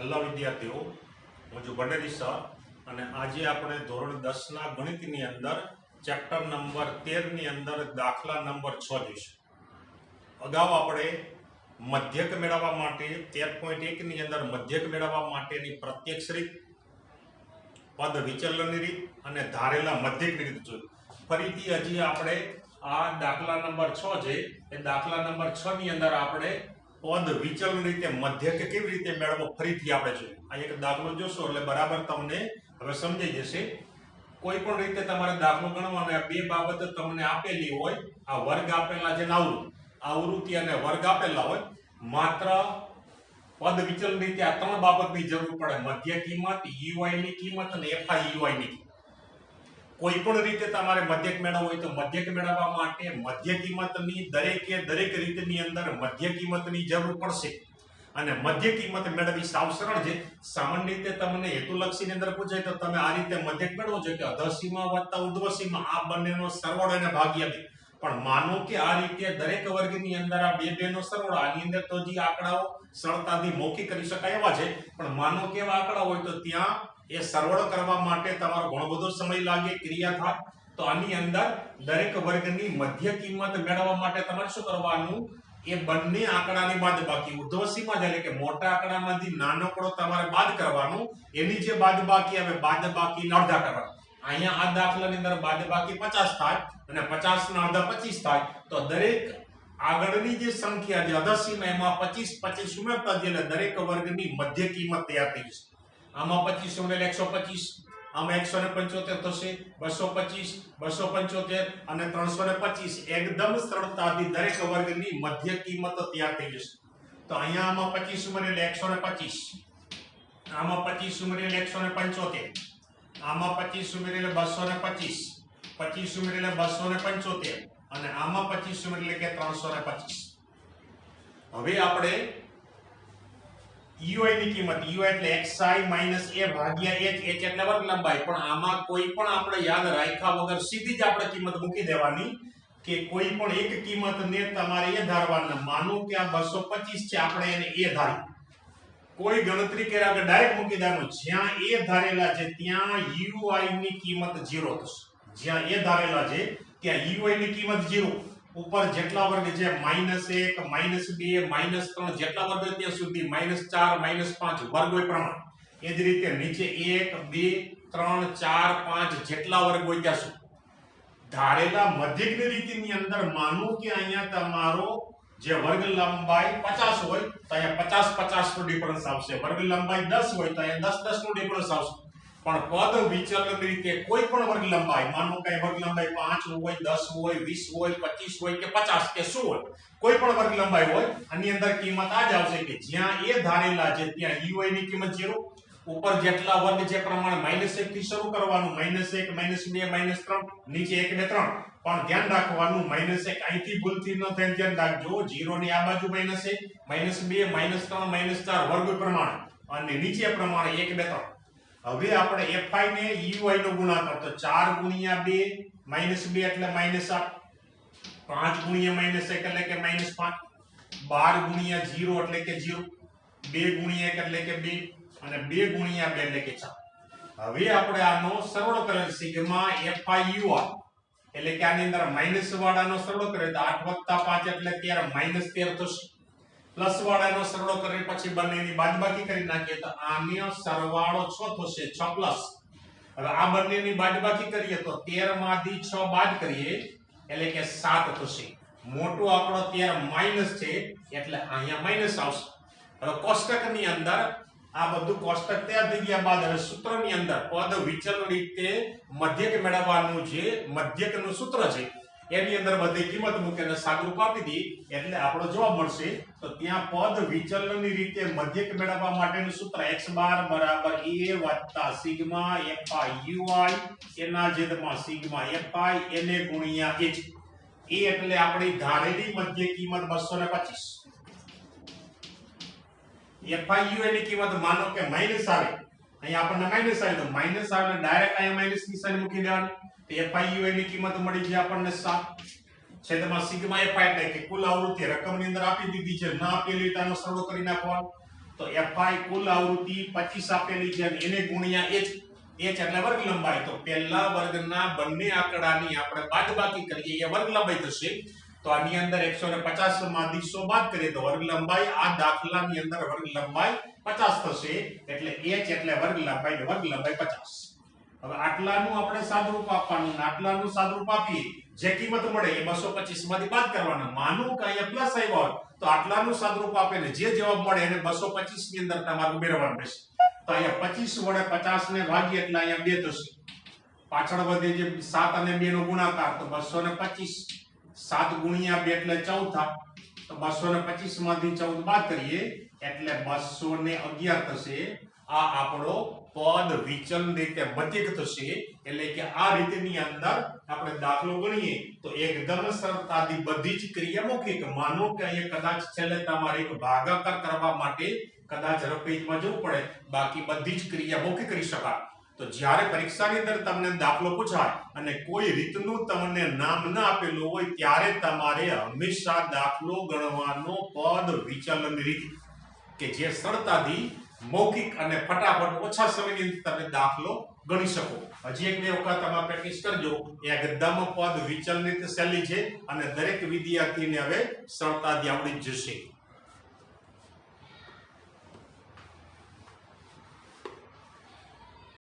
Hello વિદ્યાર્થીઓ, હું છું ભંડેરી સર, અને આજે આપણે ધોરણ દસના ગણિતની અંદર ચેપ્ટર નંબર તેરની અંદર દાખલા નંબર છ જોઈશું. અગાઉ આપણે મધ્યક મેળવવા માટે તેર પોઈન્ટ એકની અંદર મધ્યક મેળવવા માટેની પ્રત્યક્ષ રીત, પદ વિચલનની રીત અને ધારેલા મધ્યકની રીત જોઈ. ફરીથી હજી આપણે આ દાખલા નંબર છ છે એ દાખલા નંબર છ ની અંદર આપણે પદ વિચલન રીતે મધ્ય કે કેવી રીતે મેળવવો ફરીથી આપણે જોઈએ. આ એક દાખલો જોશો એટલે બરાબર તમને હવે સમજાઈ જશે. કોઈ પણ રીતે તમારે દાખલો ગણવાનો આ બે બાબત તમને આપેલી હોય, આ વર્ગ આપેલા છે આવૃત્તિ આવૃત્તિ અને વર્ગ આપેલા હોય, માત્ર પદ વિચલન રીતે આ ત્રણ બાબતની જરૂર પડે. મધ્ય કિંમત યુઆઈ ની કિંમત અને એફઆઈ યુઆઈ ની કિંમત. કોઈ પણ રીતે તમારે મધ્યક મેળવવો હોય તો મધ્યક મેળવવા માટે મધ્ય કિંમતની દરેકે દરેક રીતની અંદર મધ્ય કિંમતની જરૂર પડશે. અને મધ્ય કિંમત મેળવવી સાવ સરળ છે. સામાન્ય રીતે તમને હેતુલક્ષીની અંદર પૂછાય તો તમે આ રીતે મધ્યક મેળવો છો કે અધસીમાં વત્તા ઉર્ધ્વસીમા આ બંનેનો સરવાળો અને ભાગ્ય પણ માનો કે આ રીતે દરેક વર્ગની અંદર આ બે બે નો સરવાળો, આની અંદર તો જે આંકડાઓ સરળતાથી મોકી કરી શકાય એવા છે. પણ માનો કે એવા આંકડા હોય તો ત્યાં એ સરવાળો કરવા માટે તમારો ઘણો બધો સમય લાગે, ક્રિયા થાય. તો આની અંદર દરેક વર્ગની મધ્ય કિંમત મેળવવા માટે તમારે શું કરવાનું? એ બંને આંકડાની બાદ બાકી ઉર્ધ્વસીમાં એટલે કે મોટા આંકડામાંથી નાનકડો તમારે બાદ કરવાનું. એની જે બાદ બાકી આવે બાદ બાકી અડધા કરવાનું. અહીંયા આ દાખલાની અંદર બાદ બાકી પચાસ થાય અને પચાસ ના અડધા પચીસ થાય. તો દરેક આગળની જે સંખ્યા જે અધસીમાં એમાં પચીસ પચીસ ઉમેરતા જઈએ દરેક વર્ગની મધ્ય કિંમત તૈયાર થઈ જશે. આમાં પચીસ ઉમેરેલ એકસો પચીસ, આમાં એકસો ને પંચોતેર થશે, બસો પચીસ, બસો પંચોતેર અને ત્રણસો ને પચીસ એકદમ સરળતાથી દરેક વર્ગની મધ્ય કિંમત તૈયાર થઈ જશે. તો અહીંયા આમાં પચીસ ઉમેરેલ એકસો ને પચીસ, આમાં પચીસ ઉમેરેલ એકસો ને પંચોતેર આમાં પચીસ ઉમેરેલ બસો ને પચીસ પચીસ ઉમેરેલ બસો ને પંચોતેર અને આમાં પચીસ ઉમેરેલ કે ત્રણસો ને પચીસ. હવે આપણે યુઆઈ ની કિંમત યુ એટલે xi માઇનસ એ ભાગ્યા એચ એટલે વર્ગ પણ આમાં કોઈ પણ આપણે યાદ રાખ્યા વગર સીધી જ આપણે કિંમત મૂકી દેવાની કે કોઈ પણ એક કિંમત ને તમારે એ ધારવાના. માનો કે આ 225 છે, આપણે એને એ ધારી કોઈ ગણતરી કર્યા વગર ડાયરેક્ટ મૂકી દેવાનું. જ્યાં એ ધારેલા છે, ત્યાં યુઆઈ ની કિંમત 0 થશે. જ્યાં એ ધારેલા છે, ત્યાં યુઆઈ ની કિંમત 0 ઉપર જેટલા વર્ગ છે માઇનસ એક માઇનસ બે માઇનસ ત્રણ, જેટલા વર્ગ ત્યાં સુધી માઇનસ ચાર માઇનસ પાંચ, વર્ગ હોય પ્રમાણે. એ જ રીતે નીચે એક, બે, ત્રણ, ચાર, પાંચ, જેટલા વર્ગ હોય ત્યાં સુધી. ધારેલા મધ્યક રીતિની અંદર માનો કે અહીંયા તમારો જે વર્ગ લંબાઈ પચાસ હોય તો અહીંયા પચાસ પચાસ નો ડિફરન્સ આવશે. વર્ગ લંબાઈ દસ હોય તો અહીંયા દસ દસ નો ડિફરન્સ આવશે. પણ પદ વિચલન રીતે કોઈ પણ વર્ગ લંબાઈ, માનો કે વર્ગ લંબાઈ પાંચ હોય, દસ હોય, વીસ હોય, પચીસ હોય કે પચાસ કે શું હોય, કોઈ પણ વર્ગ લંબાઈ હોય, આની અંદર કિંમત આ જ આવશે કે જ્યાં એ ધારેલા છે ત્યાં યુઆઈ ની કિંમત ઝીરો ઉપર જેટલા વર્ગ જે પ્રમાણે માઇનસ એક થી શરૂ કરવાનું. માઇનસ એક માઇનસ બે માઇનસ ત્રણ, નીચે એક બે ત્રણ. પણ ધ્યાન રાખવાનું માઇનસ એક અહીંથી ભૂલથી ન થાય ધ્યાન રાખજો. ઝીરો ની આ બાજુ માઇનસ એક માઇનસ બે માઇનસ ત્રણ માઇનસ ચાર વર્ગ પ્રમાણે. અને નીચે પ્રમાણે એક બે ત્રણ. હવે આપણે fi ને ui નો ગુણાકાર તો 4 ગુણ્યા 2 માઇનસ 2 એટલે માઇનસ 8 5 ગુણ્યા માઇનસ 1 એટલે કે માઇનસ 5 12 ગુણ્યા 0 એટલે કે 0 2 ગુણ્યા 1 એટલે કે 2 અને 2 ગુણ્યા 2 એટલે કે 4 હવે આપણે આનો સરવાળો કરેલ સિગ્મા ui એટલે કે આની અંદર માઇનસ વાળાનો સરવાળો કરે તો 8 5 એટલે 13 માઇનસ 13 થશે. પ્લસ વાળાનો સરવાળો કરી પછી બંનેની બાદબાકી કરી નાખીએ તો આનો સરવાળો 6 થશે 6 પ્લસ. હવે આ બંનેની બાદબાકી કરીએ તો 13 માંથી 6 બાદ કરીએ, એટલે કે 7 થશે. મોટો આંકડો 13 માઇનસ છે, એટલે અહીંયા માઇનસ આવશે. હવે કોષ્ટકની અંદર આ બધું કોષ્ટક તૈયાર થઈ ગયા બાદ હવે સૂત્રની અંદર પદ, વિચલન રીતે મધ્યક મેળવવાનું જે મધ્યકનું સૂત્ર છે, એની અંદર બધી કિંમત મૂકીને સાગરૂપ આપી દી, એટલે આપણો જવાબ મળશે. તો ત્યાં પદ, વિચલનની રીતે મધ્યક મેળવવા માટેનું સૂત્ર x બાર બરાબર a વત્તા સિગ્મા fi ui એના છેદમાં સિગ્મા fi એને ગુણ્યા h. એ એટલે આપણી ધારેલી મધ્ય કિંમત 225 fi એની કિંમત માનો કે માઇનસ આવે. અહીંયા આપણને માઇનસ આવે, તો માઇનસ આવે ડાયરેક્ટ અહીંયા માઇનસ નિશાની મૂકી દેવાની. તો એફઆઈયુ એની કિંમત મળી છે આપણને 7 છેદમાં સિગ્મા fi એટલે કે કુલ આવૃત્તિ રકમની અંદર આપી દીધી છે, ના આપેલી તો આનો સરવાળો કરી નાખવાનો. તો એફઆઈ કુલ આવૃત્તિ 25 આપેલી છે અને એને ગુણ્યા h. H એટલે વર્ગ લંબાઈ તો પહેલા વર્ગના બંને આંકડાની આપણે બાદબાકી કરીએ, એ વર્ગ લંબાઈ થશે. તો આની અંદર 150 માંથી 100 બાદ કરીએ તો વર્ગ લંબાઈ આ દાખલાની અંદર વર્ગ લંબાઈ 50 થશે. એટલે h એટલે વર્ગ લંબાઈ વર્ગ લંબાઈ 50 હવે આટલાનું આપણે સાદરૂપ આપવાનું ને આટલાનું સાદરૂપ આપીએ. જે કિંમત મળે એ 225 માંથી બાદ કરવાના. માનું કે અહીંયા પ્લસ આવ્યો હોય, તો આટલાનું સાદરૂપ આપે ને જે જવાબ મળે એને 225 ની અંદર તમારે ઉમેરવાનું રહેશે. તો અહીંયા 25 વડે 50 ને ભાગીએ એટલે અહીંયા 2 થશે. પાછળ વધે જે 7 અને 2 નો ગુણાકાર, તો 225 7 ગુણ્યા બે એટલે ચૌદ. થાય તો 225 માંથી ચૌદ બાદ કરીએ, એટલે 211 થશે. આ આપણો પદ વિચલન રીતે મતિક થશે, એટલે કે આ રીતની અંદર આપણે દાખલો ગણીએ, તો એકદમ સરળતાથી બધી જ ક્રિયા મૌખિક માનો કે અહીંયા કદાચ છેલ્લે તમારે એક ભાગાકાર કરવા માટે કદાચ રપેજમાં જવું પડે, બાકી બધી જ ક્રિયા મૌખિક કરી શકાય. તો જ્યારે પરીક્ષાની અંદર તમને દાખલો પૂછાય અને કોઈ રીતનું તમને નામ ન આપેલું હોય, ત્યારે તમારે હંમેશા દાખલો ગણવાનો પદ વિચલન રીત કે જે સરળતાથી મૌખિક અને ફટાફટ ઓછા સમયની અંદર તમે દાખલો ગણી શકો. હજી એક બે વખત તમે પ્રેક્ટિસ કરજો. એકદમ પદ વિચલનિત શૈલી છે અને દરેક વિદ્યાર્થીને હવે સરળતાથી આવડી જશે.